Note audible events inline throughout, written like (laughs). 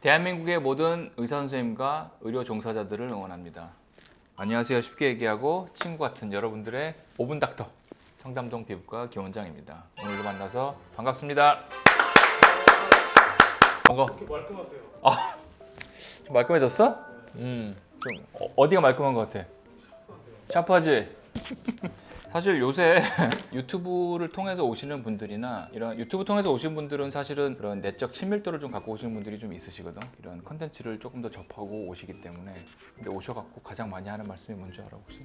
대한민국의 모든 의사 선생님과 의료 종사자들을 응원합니다. 안녕하세요. 쉽게 얘기하고 친구 같은 여러분들의 5분 닥터 청담동 피부과 김원장입니다. 오늘도 만나서 반갑습니다. 반가. 말끔하세요. 좀 말끔해졌어? 음. 좀 어, 어디가 말끔한 것 같아? 샤프하지? 사실 요새 (laughs) 유튜브를 통해서 오시는 분들이나 이런 유튜브 통해서 오신 분들은 사실은 그런 내적 친밀도를 좀 갖고 오시는 분들이 좀 있으시거든. 이런 컨텐츠를 조금 더 접하고 오시기 때문에. 근데 오셔갖고 가장 많이 하는 말씀이 뭔지 알아 혹시?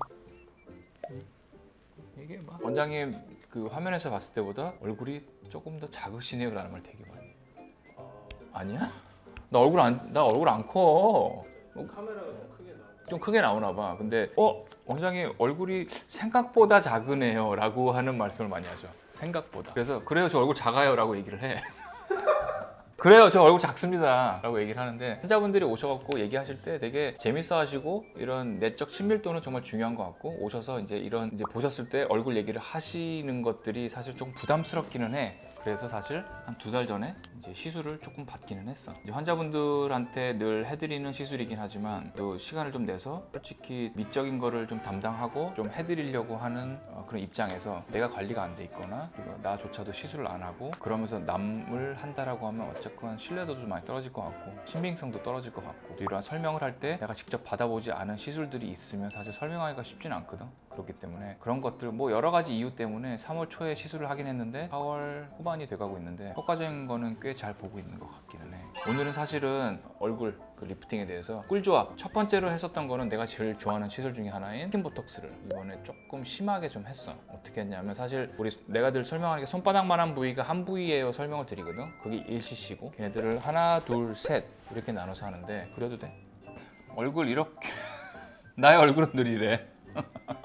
이게 막 원장님 그 화면에서 봤을 때보다 얼굴이 조금 더 작으시네요 라는 말 되게 많이. 해요. 아니야? 나 얼굴 안 나 얼굴 안 커. 카메라가 좀 크게 나오나 봐. 근데 어 원장님 얼굴이 생각보다 작으네요라고 하는 말씀을 많이 하죠. 생각보다. 그래서 그래요 저 얼굴 작아요라고 얘기를 해. (laughs) 그래요 저 얼굴 작습니다 라고 얘기를 하는데 환자분들이 오셔갖고 얘기하실 때 되게 재밌어 하시고 이런 내적 친밀도는 정말 중요한 것 같고 오셔서 이제 이런 이제 보셨을 때 얼굴 얘기를 하시는 것들이 사실 좀 부담스럽기는 해. 그래서 사실 한 두 달 전에 이제 시술을 조금 받기는 했어. 이제 환자분들한테 늘 해드리는 시술이긴 하지만 또 시간을 좀 내서 솔직히 미적인 거를 좀 담당하고 좀 해드리려고 하는 어, 그런 입장에서 내가 관리가 안 돼 있거나 그리고 나조차도 시술을 안 하고 그러면서 남을 한다라고 하면 어쨌건 신뢰도도 좀 많이 떨어질 것 같고 신빙성도 떨어질 것 같고 또 이러한 설명을 할 때 내가 직접 받아보지 않은 시술들이 있으면 사실 설명하기가 쉽지는 않거든. 그렇기 때문에 그런 것들 뭐 여러 가지 이유 때문에 3월 초에 시술을 하긴 했는데 4월 후반 이 돼가고 있는데 효과적인 거는 꽤 잘 보고 있는 것 같기는 해. 오늘은 사실은 얼굴 그 리프팅에 대해서 꿀조합 첫 번째로 했었던 거는 내가 제일 좋아하는 시술 중에 하나인 스킨 보톡스를 이번에 조금 심하게 좀 했어. 어떻게 했냐면 사실 우리 내가 늘 설명하는 게 손바닥만한 부위가 한 부위예요 설명을 드리거든. 그게 1cc고 걔네들을 하나 둘 셋 이렇게 나눠서 하는데 그래도 돼. 얼굴 이렇게 (laughs) 나의 얼굴은 늘 이래.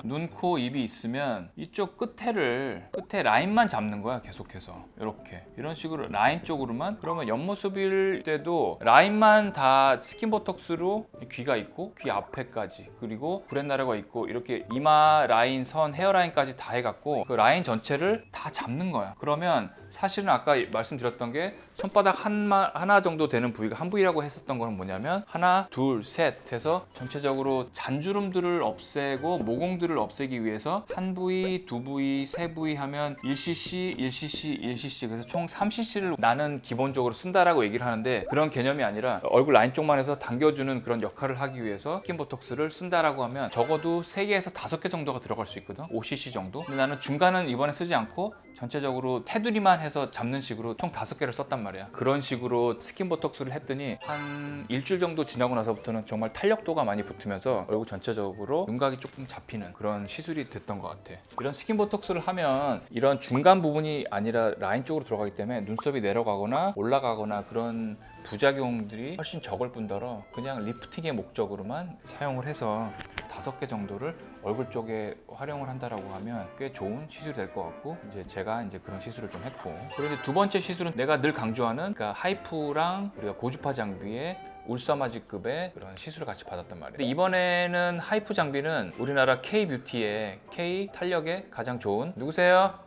눈, 코, 입이 있으면 이쪽 끝에를 끝에 라인만 잡는 거야 계속해서. 이렇게. 이런 식으로 라인 쪽으로만. 그러면 옆모습일 때도 라인만 다 스킨 보톡스로 귀가 있고 귀 앞에까지. 그리고 브렛나루가 있고 이렇게 이마 라인 선 헤어라인까지 다 해갖고 그 라인 전체를 다 잡는 거야. 그러면 사실은 아까 말씀드렸던 게 손바닥 한마, 하나 정도 되는 부위가 한 부위라고 했었던 거는 뭐냐면 하나 둘 셋 해서 전체적으로 잔주름들을 없애고 모공들을 없애기 위해서 한 부위 두 부위 세 부위 하면 1cc 1cc 1cc 그래서 총 3cc를 나는 기본적으로 쓴다라고 얘기를 하는데 그런 개념이 아니라 얼굴 라인 쪽만 해서 당겨주는 그런 역할을 하기 위해서 스킨 보톡스를 쓴다라고 하면 적어도 3개에서 5개 정도가 들어갈 수 있거든. 5cc 정도. 근데 나는 중간은 이번에 쓰지 않고 전체적으로 테두리만 해서 잡는 식으로 총 다섯 개를 썼단 말이야. 그런 식으로 스킨 보톡스를 했더니 한 일주일 정도 지나고 나서부터는 정말 탄력도가 많이 붙으면서 얼굴 전체적으로 윤곽이 조금 잡히는 그런 시술이 됐던 것 같아. 이런 스킨 보톡스를 하면 이런 중간 부분이 아니라 라인 쪽으로 들어가기 때문에 눈썹이 내려가거나 올라가거나 그런 부작용들이 훨씬 적을 뿐더러 그냥 리프팅의 목적으로만 사용을 해서 다섯 개 정도를 얼굴 쪽에 활용을 한다라고 하면 꽤 좋은 시술이 될 것 같고 이제 제가 이제 그런 시술을 좀 했고 이제 두 번째 시술은 내가 늘 강조하는 그러니까 하이프랑 우리가 고주파 장비의 울사마지급의 그런 시술을 같이 받았단 말이에요. 근데 이번에는 하이프 장비는 우리나라 K 뷰티의 K 탄력에 가장 좋은 누구세요?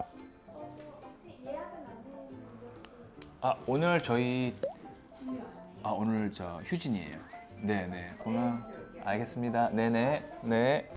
아 오늘 저희? 아 오늘 저 휴진이에요. 네네 오늘 알겠습니다. 네네 네.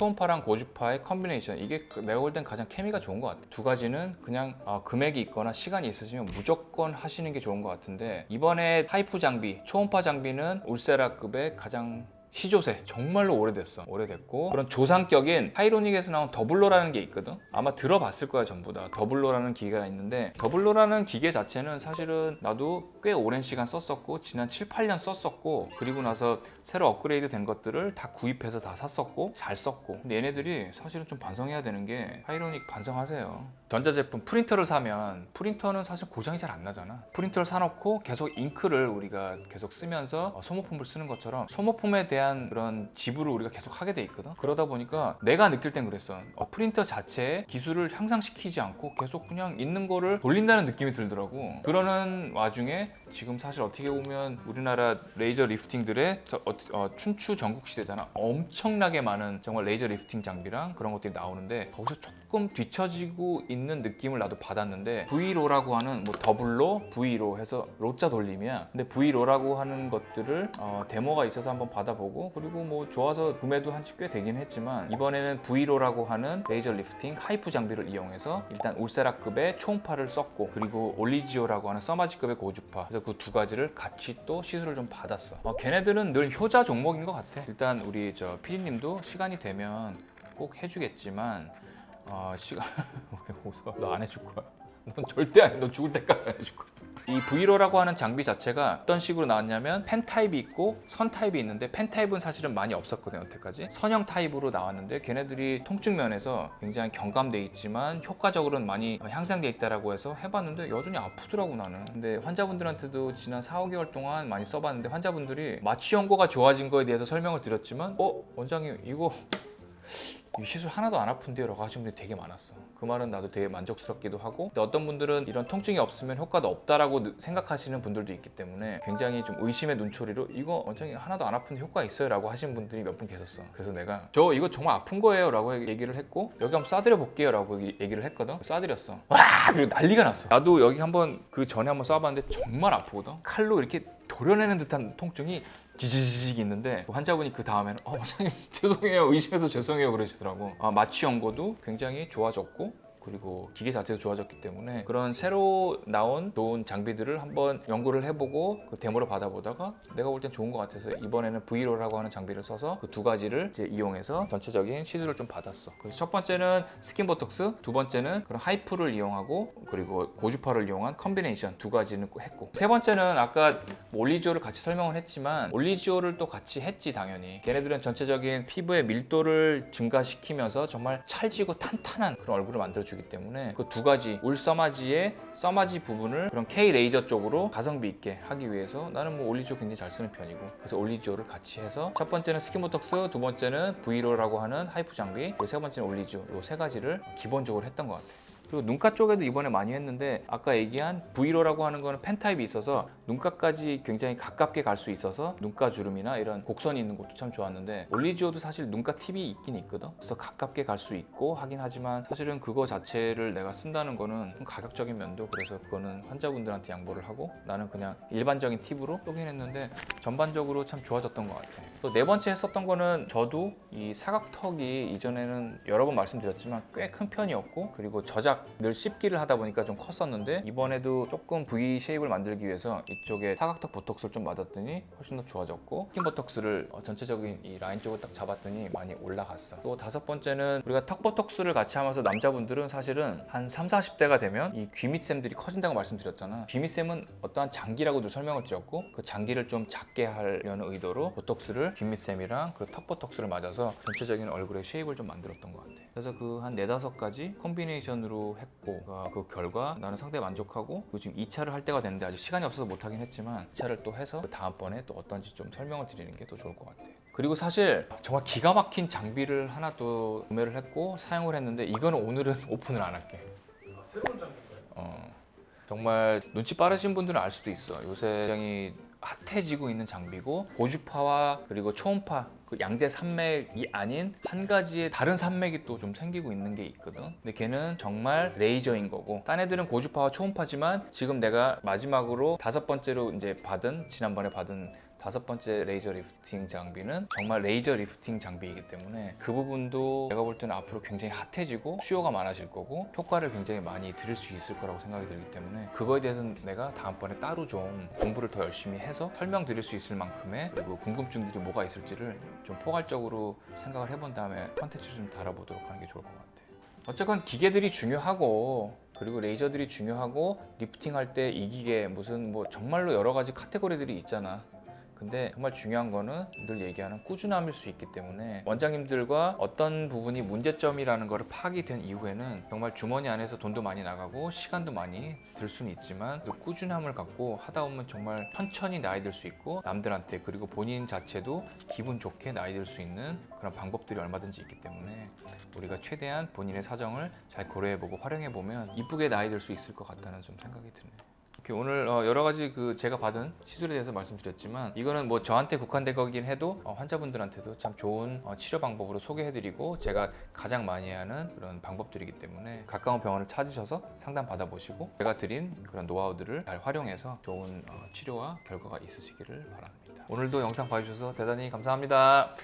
초음파랑 고주파의 컨비네이션 이게 그- 내가 볼 땐 가장 케미가 좋은 것 같아. 두 가지는 그냥 아, 금액이 있거나 시간이 있으시면 무조건 하시는 게 좋은 것 같은데 이번에 타이프 장비, 초음파 장비는 울세라급의 가장 시조새 정말로 오래됐어. 오래됐고 그런 조상격인 하이로닉에서 나온 더블로라는 게 있거든? 아마 들어봤을 거야 전부 다. 더블로라는 기계가 있는데 더블로라는 기계 자체는 사실은 나도 꽤 오랜 시간 썼었고 지난 7, 8년 썼었고 그리고 나서 새로 업그레이드 된 것들을 다 구입해서 다 샀었고 잘 썼고. 근데 얘네들이 사실은 좀 반성해야 되는 게 하이로닉 반성하세요. 전자제품 프린터를 사면 프린터는 사실 고장이 잘 안 나잖아. 프린터를 사놓고 계속 잉크를 우리가 계속 쓰면서 어, 소모품을 쓰는 것처럼 소모품에 대한 대한 그런 지불을 우리가 계속 하게 돼 있거든. 그러다 보니까 내가 느낄 땐 그랬어. 어, 프린터 자체에 기술을 향상시키지 않고 계속 그냥 있는 거를 돌린다는 느낌이 들더라고. 그러는 와중에 지금 사실 어떻게 보면 우리나라 레이저 리프팅들의 저- 어, 어, 춘추 전국 시대잖아. 엄청나게 많은 정말 레이저 리프팅 장비랑 그런 것들이 나오는데 거기서 조금 뒤처지고 있는 느낌을 나도 받았는데 V로라고 하는 뭐 더블로 V로 해서 로자 돌림이야. 근데 V로라고 하는 것들을 어, 데모가 있어서 한번 받아보고 그리고 뭐 좋아서 구매도 한 지 꽤 되긴 했지만 이번에는 V로라고 하는 레이저 리프팅 하이프 장비를 이용해서 일단 울세라급의 초음파를 썼고 그리고 올리지오라고 하는 써마지급의 고주파 그래서 그 두 가지를 같이 또 시술을 좀 받았어. 어, 걔네들은 늘 효자 종목인 것 같아. 일단 우리 저 피디님도 시간이 되면 꼭 해주겠지만 어, 시간 (laughs) 왜 웃어? 너 안 해줄 거야. 넌 절대 안 해. 너 죽을 때까지 안 해줄 거야. 이 V로라고 하는 장비 자체가 어떤 식으로 나왔냐면 펜 타입이 있고 선 타입이 있는데 펜 타입은 사실은 많이 없었거든요 여태까지. 선형 타입으로 나왔는데 걔네들이 통증 면에서 굉장히 경감돼 있지만 효과적으로는 많이 향상돼 있다라고 해서 해봤는데 여전히 아프더라고 나는. 근데 환자분들한테도 지난 4, 5개월 동안 많이 써봤는데 환자분들이 마취 연고가 좋아진 거에 대해서 설명을 드렸지만 어 원장님 이거 이 시술 하나도 안 아픈데요? 라고 하시는 분들이 되게 많았어 그 말은 나도 되게 만족스럽기도 하고 근데 어떤 분들은 이런 통증이 없으면 효과도 없다라고 느- 생각하시는 분들도 있기 때문에 굉장히 좀 의심의 눈초리로 이거 원장님 하나도 안 아픈데 효과 있어요 라고 하신 분들이 몇 분 계셨어 그래서 내가 저 이거 정말 아픈 거예요 라고 얘기를 했고 여기 한번 쏴드려 볼게요 라고 얘기를 했거든. 쏴드렸어. 와! 그리고 난리가 났어. 나도 여기 한번 그 전에 한번 쏴봤는데 정말 아프거든. 칼로 이렇게 도려내는 듯한 통증이 지지직 있는데 그 환자분이 그 다음에는 어 원장님 (laughs) 죄송해요. 의심해서 죄송해요. 그러시더라고. 아, 마취 연고도 굉장히 좋아졌고 그리고 기계 자체도 좋아졌기 때문에 그런 새로 나온 좋은 장비들을 한번 연구를 해보고 그 데모를 받아보다가 내가 볼 땐 좋은 것 같아서 이번에는 V로라고 하는 장비를 써서 그 두 가지를 이제 이용해서 전체적인 시술을 좀 받았어. 그래서 첫 번째는 스킨 보톡스, 두 번째는 그런 하이프를 이용하고 그리고 고주파를 이용한 컨비네이션 두 가지는 꼭 했고 세 번째는 아까 뭐 올리지오를 같이 설명을 했지만 올리지오를 또 같이 했지 당연히 걔네들은 전체적인 피부의 밀도를 증가시키면서 정말 찰지고 탄탄한 그런 얼굴을 만들어주기 때문에 그 두 가지 울 써마지의 써마지 부분을 그런 K 레이저 쪽으로 가성비 있게 하기 위해서 나는 뭐 올리지오 굉장히 잘 쓰는 편이고 그래서 올리지오를 같이 해서 첫 번째는 스킨보톡스 두 번째는 V로라고 하는 하이프 장비 그리고 세 번째는 올리지오 이세 가지를 기본적으로 했던 것 같아요. 그리고 눈가 쪽에도 이번에 많이 했는데 아까 얘기한 V로라고 하는 거는 펜 타입이 있어서 눈가까지 굉장히 가깝게 갈 수 있어서 눈가 주름이나 이런 곡선이 있는 것도 참 좋았는데 올리지오도 사실 눈가 팁이 있긴 있거든. 그래서 가깝게 갈 수 있고 하긴 하지만 사실은 그거 자체를 내가 쓴다는 거는 좀 가격적인 면도 그래서 그거는 환자분들한테 양보를 하고 나는 그냥 일반적인 팁으로 쪼긴 했는데 전반적으로 참 좋아졌던 것 같아 또 네 번째 했었던 거는 저도 이 사각턱이 이전에는 여러 번 말씀드렸지만 꽤 큰 편이었고 그리고 저작 늘 씹기를 하다 보니까 좀 컸었는데 이번에도 조금 V 쉐입을 만들기 위해서 이쪽에 사각턱 보톡스를 좀 맞았더니 훨씬 더 좋아졌고 스킨 보톡스를 어, 전체적인 이 라인 쪽을 딱 잡았더니 많이 올라갔어 또 다섯 번째는 우리가 턱 보톡스를 같이 하면서 남자분들은 사실은 한 3, 40대가 되면 이 귀밑샘들이 커진다고 말씀드렸잖아 귀밑샘은 어떠한 장기라고도 설명을 드렸고 그 장기를 좀 작게 하려는 의도로 보톡스를 귀밑샘이랑 그리고 턱 보톡스를 맞아서 전체적인 얼굴의 쉐입을 좀 만들었던 것 같아 그래서 그 한 네다섯 가지 컨비네이션으로 했고 아, 그 결과 나는 상당히 만족하고 그리고 지금 2차를 할 때가 됐는데 아직 시간이 없어서 못하긴 했지만 2차를 또 해서 그 다음번에 또 어떤지 좀 설명을 드리는 게더 좋을 것 같아 그리고 사실 정말 기가 막힌 장비를 하나 또 구매를 했고 사용을 했는데 이거는 오늘은 (laughs) 오픈을 안 할게 아, 새로운 장비인가요? 어, 정말 눈치 빠르신 분들은 알 수도 있어. 요새 굉장히 핫해지고 있는 장비고 고주파와 그리고 초음파 그 양대 산맥이 아닌 한 가지의 다른 산맥이 또 좀 생기고 있는 게 있거든. 근데 걔는 정말 레이저인 거고 딴 애들은 고주파와 초음파지만 지금 내가 마지막으로 다섯 번째로 이제 받은 지난번에 받은 다섯 번째 레이저 리프팅 장비는 정말 레이저 리프팅 장비이기 때문에 그 부분도 내가 볼 때는 앞으로 굉장히 핫해지고 수요가 많아질 거고 효과를 굉장히 많이 들을 수 있을 거라고 생각이 들기 때문에 그거에 대해서는 내가 다음번에 따로 좀 공부를 더 열심히 해서 설명드릴 수 있을 만큼의 그리고 궁금증들이 뭐가 있을지를 좀 포괄적으로 생각을 해본 다음에 컨텐츠 좀 달아보도록 하는 게 좋을 것 같아요. 어쨌건 기계들이 중요하고 그리고 레이저들이 중요하고 리프팅 할 때 이 기계 무슨 뭐 정말로 여러 가지 카테고리들이 있잖아. 근데 정말 중요한 거는 늘 얘기하는 꾸준함일 수 있기 때문에 원장님들과 어떤 부분이 문제점이라는 거를 파악이 된 이후에는 정말 주머니 안에서 돈도 많이 나가고 시간도 많이 들 수는 있지만 그 꾸준함을 갖고 하다 보면 정말 천천히 나이 들 수 있고 남들한테 그리고 본인 자체도 기분 좋게 나이 들 수 있는 그런 방법들이 얼마든지 있기 때문에 우리가 최대한 본인의 사정을 잘 고려해보고 활용해보면 이쁘게 나이 들 수 있을 것 같다는 좀 생각이 드네요. 이렇게 오늘 어, 여러 가지 그 제가 받은 시술에 대해서 말씀드렸지만 이거는 뭐 저한테 국한된 거긴 해도 어, 환자분들한테도 참 좋은 어, 치료 방법으로 소개해드리고 제가 가장 많이 하는 그런 방법들이기 때문에 가까운 병원을 찾으셔서 상담 받아보시고 제가 드린 그런 노하우들을 잘 활용해서 좋은 어, 치료와 결과가 있으시기를 바랍니다. 오늘도 영상 봐주셔서 대단히 감사합니다.